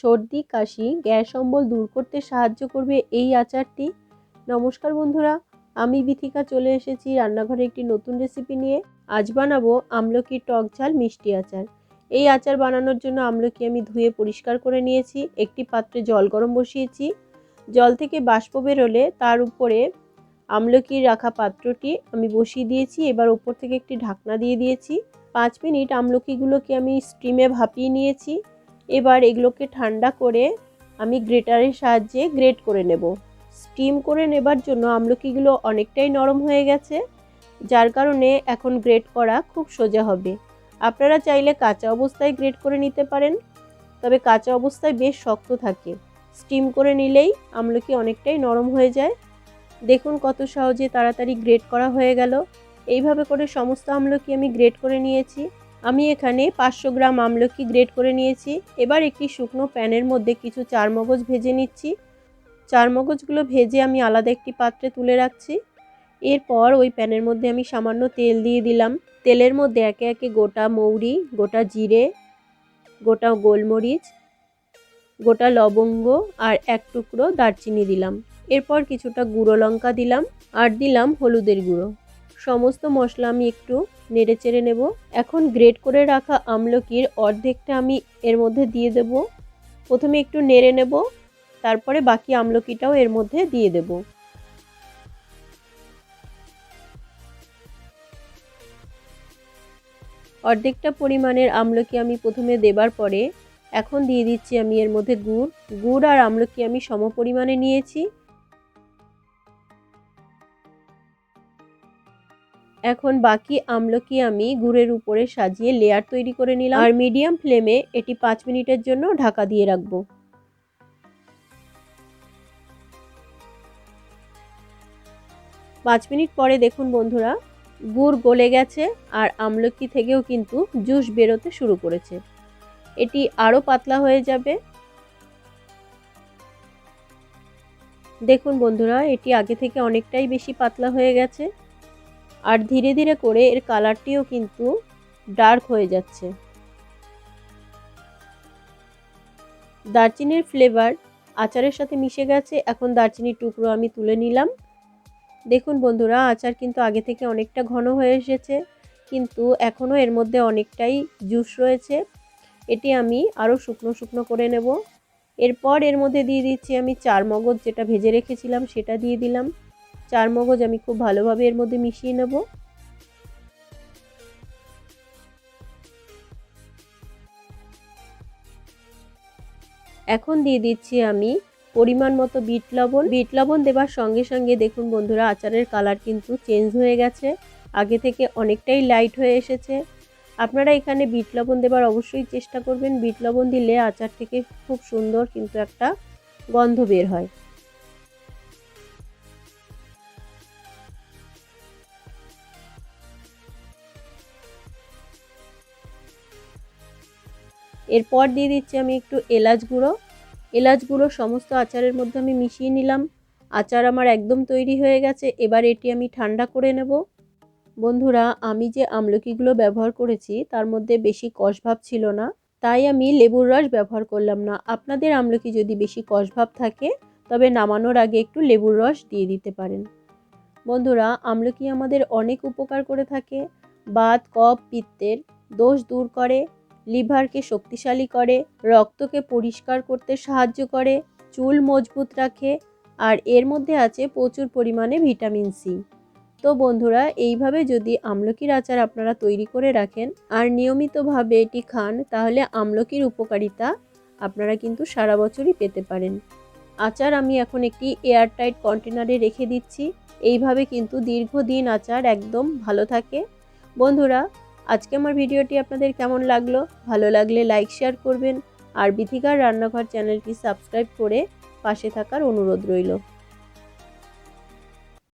সর্দি, কাশি, গ্যাস অম্বল দূর করতে সাহায্য করবে এই আচারটি। নমস্কার বন্ধুরা, আমি বিথিকা চলে এসেছি রান্নাঘরে একটি নতুন রেসিপি নিয়ে। আজ বানাবো আমলকি টক ঝাল মিষ্টি আচার। এই আচার বানানোর জন্য আমলকি আমি ধুয়ে পরিষ্কার করে নিয়েছি, একটি পাত্রে জল গরম বসিয়েছি। জল থেকে বাষ্প বেরোলে তার উপরে আমলকির রাখা পাত্রটি আমি বসিয়ে দিয়েছি, এবার ওপর থেকে একটি ঢাকনা দিয়ে দিয়েছি। পাঁচ মিনিট আমলকিগুলোকে আমি স্টিমে ভাপিয়ে নিয়েছি। এবার এগুলোকে ঠান্ডা করে আমি গ্রেটারের সাহায্যে গ্রেট করে নেব। স্টিম করে নেবার জন্য আমলকিগুলো অনেকটাই নরম হয়ে গেছে, যার কারণে এখন গ্রেট করা খুব সোজা হবে। আপনারা চাইলে কাঁচা অবস্থায় গ্রেট করে নিতে পারেন, তবে কাঁচা অবস্থায় বেশ শক্ত থাকে। স্টিম করে নিলেই আমলকি অনেকটাই নরম হয়ে যায়। দেখুন কত সহজে তাড়াতাড়ি গ্রেট করা হয়ে গেল। এইভাবে করে সমস্ত আমলকি আমি গ্রেট করে নিয়েছি। আমি এখানে পাঁচশো গ্রাম আমলকি গ্রেট করে নিয়েছি। এবার একটি শুকনো প্যানের মধ্যে কিছু চারমগজ ভেজে নিচ্ছি। চারমগজগুলো ভেজে আমি আলাদা একটি পাত্রে তুলে রাখছি। এরপর ওই প্যানের মধ্যে আমি সামান্য তেল দিয়ে দিলাম। তেলের মধ্যে একে একে গোটা মৌরি, গোটা জিরে, গোটা গোলমরিচ, গোটা লবঙ্গ আর এক টুকরো দারচিনি দিলাম। এরপর কিছুটা গুঁড়ো লঙ্কা দিলাম আর দিলাম হলুদের গুঁড়ো। সমস্ত মশলা আমি একটু নেড়ে চেড়ে নেব। এখন গ্রেট করে রাখা আমলকির অর্ধেকটা আমি এর মধ্যে দিয়ে দেব। প্রথমে একটু নেড়ে নেব, তারপরে বাকি আমলকিটাও এর মধ্যে দিয়ে দেব। অর্ধেকটা পরিমাণের আমলকি আমি প্রথমে দেবার পরে এখন দিয়ে দিচ্ছি আমি এর মধ্যে গুড়। গুড় আর আমলকি আমি সম পরিমাণে নিয়েছি। এখন বাকি আমলকি আমি গুড়ের উপরে সাজিয়ে লেয়ার তৈরি করে নিলাম আর মিডিয়াম ফ্লেমে এটি পাঁচ মিনিটের জন্য ঢাকা দিয়ে রাখব। পাঁচ মিনিট পরে দেখুন বন্ধুরা, গুড় গলে গেছে আর আমলকি থেকেও কিন্তু জুস বেরোতে শুরু করেছে। এটি আরও পাতলা হয়ে যাবে। দেখুন বন্ধুরা, এটি আগে থেকে অনেকটাই বেশি পাতলা হয়ে গেছে। আর ধীরে ধীরে করে এর কালারটিও কিন্তু ডার্ক হয়ে যাচ্ছে। দারচিনির ফ্লেভার আচারের সাথে মিশে গেছে, এখন দারচিনির টুকরো আমি তুলে নিলাম। দেখুন বন্ধুরা, আচার কিন্তু আগে থেকে অনেকটা ঘন হয়ে এসেছে, কিন্তু এখনও এর মধ্যে অনেকটাই জুস রয়েছে। এটি আমি আরও শুকনো শুকনো করে নেব। এরপর এর মধ্যে দিয়ে দিচ্ছি আমি চার মগজ যেটা ভেজে রেখেছিলাম, সেটা দিয়ে দিলাম। চার মগজ আমি খুব ভালোভাবে এর মধ্যে মিশিয়ে নেব। এখন দিয়ে দিচ্ছি আমি পরিমাণ মতো বিট লবণ। বিট লবণ দেবার সঙ্গে সঙ্গে দেখুন বন্ধুরা, আচারের কালার কিন্তু চেঞ্জ হয়ে গেছে। আগে থেকে অনেকটাই লাইট হয়ে এসেছে। আপনারা এখানে বিট লবণ দেবার অবশ্যই চেষ্টা করবেন। বিট লবণ দিলে আচার থেকে খুব সুন্দর কিন্তু একটা গন্ধ বের হয়। এরপর দিয়ে দিচ্ছি আমি একটু এলাচ গুঁড়ো। এলাচ গুঁড়ো সমস্ত আচারের মধ্যে আমি মিশিয়ে নিলাম। আচার আমার একদম তৈরি হয়ে গেছে, এবার এটি আমি ঠান্ডা করে নেব। বন্ধুরা, আমি যে আমলকিগুলো ব্যবহার করেছি, তার মধ্যে বেশি কষভাব ছিল না, তাই আমি লেবুর রস ব্যবহার করলাম না। আপনাদের আমলকি যদি বেশি কষভাব থাকে, তবে নামানোর আগে একটু লেবুর রস দিয়ে দিতে পারেন। বন্ধুরা, আমলকি আমাদের অনেক উপকার করে থাকে। বাত কফ, পিত্তের দোষ দূর করে। লিভারকে শক্তিশালী করে, রক্তকে পরিষ্কার করতে সাহায্য করে, চুল মজবুত রাখে, আর এর মধ্যে আছে প্রচুর পরিমাণে ভিটামিন সি। তো বন্ধুরা, এইভাবে যদি আমলকির আচার আপনারা তৈরি করে রাখেন আর নিয়মিতভাবে এটি খান, তাহলে আমলকির উপকারিতা আপনারা কিন্তু সারা বছরই পেতে পারেন। আচার আমি এখন একটি এয়ারটাইট কন্টেনারে রেখে দিচ্ছি। এইভাবে কিন্তু দীর্ঘদিন আচার একদম ভালো থাকে। বন্ধুরা আজকে আমার ভিডিওটি আপনাদের কেমন লাগল? ভালো লাগলে লাইক শেয়ার করবেন। আর বিথিকার রান্নাঘর চ্যানেলটি সাবস্ক্রাইব করে পাশে থাকার অনুরোধ রইল।